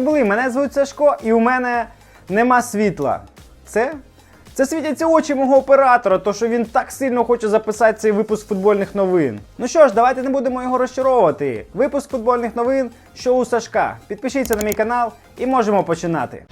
були? Мене звуть Сашко, і у мене нема світла. Це? Це світяться очі мого оператора, то що він так сильно хоче записати цей випуск футбольних новин. Ну що ж, давайте не будемо його розчаровувати. Випуск футбольних новин що у Сашка. Підпишіться на мій канал і можемо починати.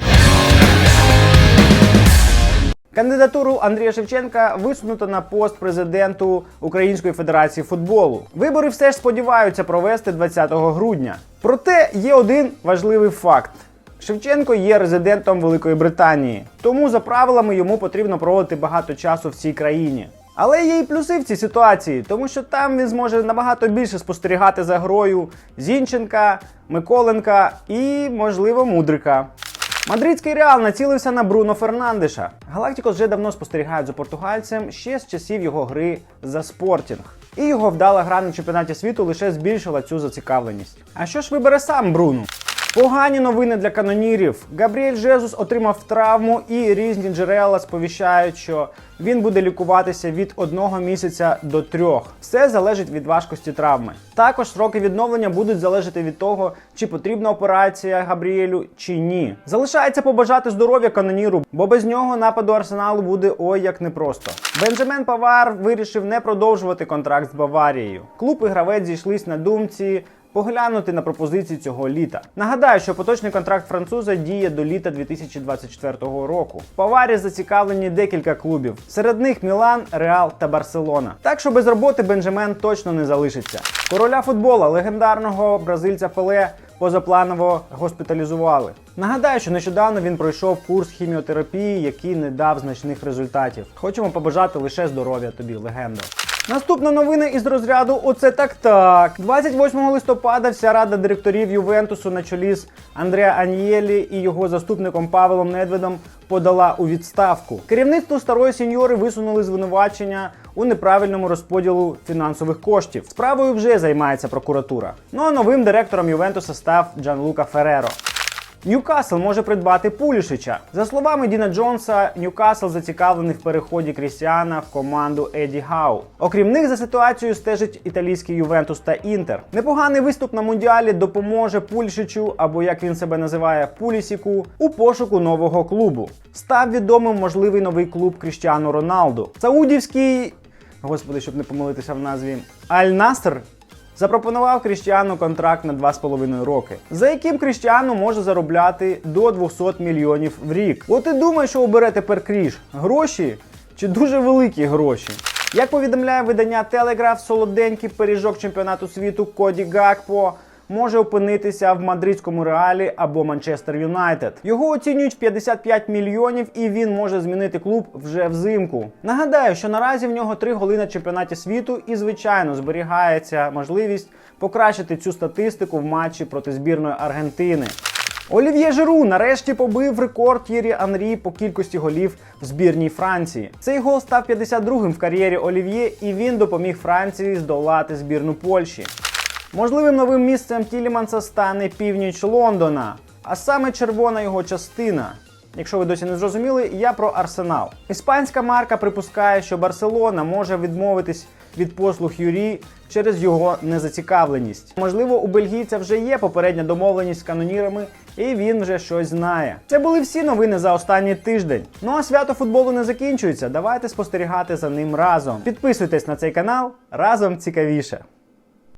Кандидатуру Андрія Шевченка висунуто на пост президенту Української Федерації футболу. Вибори все ж сподіваються провести 20 грудня. Проте є один важливий факт. Шевченко є резидентом Великої Британії, тому за правилами йому потрібно проводити багато часу в цій країні. Але є і плюси в цій ситуації, тому що там він зможе набагато більше спостерігати за грою Зінченка, Миколенка і, можливо, Мудрика. Мадридський реал націлився на Бруно Фернандеша. Галактикос вже давно спостерігають за португальцем ще з часів його гри за спортінг. І його вдала гра на чемпіонаті світу лише збільшила цю зацікавленість. А що ж вибере сам Бруно? Погані новини для канонірів. Габріель Жезус отримав травму, і різні джерела сповіщають, що він буде лікуватися від одного місяця до трьох. Все залежить від важкості травми. Також сроки відновлення будуть залежати від того, чи потрібна операція Габріелю чи ні. Залишається побажати здоров'я каноніру, бо без нього нападу арсеналу буде ой як непросто. Бенджамен Павар вирішив не продовжувати контракт з Баварією. Клуб і гравець зійшлись на думці поглянути на пропозиції цього літа. Нагадаю, що поточний контракт француза діє до літа 2024 року. В Паварі зацікавлені декілька клубів. Серед них Мілан, Реал та Барселона. Так що без роботи Бенджамен точно не залишиться. Короля футбола, легендарного бразильця Пеле. Позапланово госпіталізували. Нагадаю, що нещодавно він пройшов курс хіміотерапії, який не дав значних результатів. Хочемо побажати лише здоров'я тобі, легендо. Наступна новина із розряду Оце так так. 28 листопада вся рада директорів Ювентусу на чолі з Андреа Аньєлі і його заступником Павелом Недведом подала у відставку. Керівництво старої сеньори висунули звинувачення у неправильному розподілу фінансових коштів. Справою вже займається прокуратура. Ну а новим директором Ювентуса став Джанлука Фереро. Ньюкасл може придбати Пулішича. За словами Діна Джонса, Ньюкасл зацікавлений в переході Крістіана в команду Еді Гау. Окрім них, за ситуацією стежить італійський Ювентус та Інтер. Непоганий виступ на мундіалі допоможе Пулішичу, або як він себе називає, Пулісіку, у пошуку нового клубу. Став відомим можливий новий клуб Кріштіану Роналду. Саудівський, господи, щоб не помилитися в назві, Аль-Наср запропонував Кріштіану контракт на 2,5 роки, за яким Кріштіану може заробляти до 200 мільйонів в рік. От і думай, що обере тепер Кріш? Гроші чи дуже великі гроші? Як повідомляє видання Телеграф, солоденький пиріжок чемпіонату світу Коді Гакпо може опинитися в мадридському реалі або Манчестер Юнайтед. Його оцінюють в 55 мільйонів, і він може змінити клуб вже взимку. Нагадаю, що наразі в нього три голи на чемпіонаті світу, і звичайно зберігається можливість покращити цю статистику в матчі проти збірної Аргентини. Олів'є Жиру нарешті побив рекорд Т'єрі Анрі по кількості голів в збірній Франції. Цей гол став 52-м в кар'єрі Олів'є, і він допоміг Франції здолати збірну Польщі. Можливим новим місцем Тіліманса стане північ Лондона, а саме червона його частина. Якщо ви досі не зрозуміли, я про Арсенал. Іспанська марка припускає, що Барселона може відмовитись від послуг Юрі через його незацікавленість. Можливо, у бельгійця вже є попередня домовленість з канонірами, і він вже щось знає. Це були всі новини за останній тиждень. Ну а свято футболу не закінчується. Давайте спостерігати за ним разом. Підписуйтесь на цей канал разом цікавіше.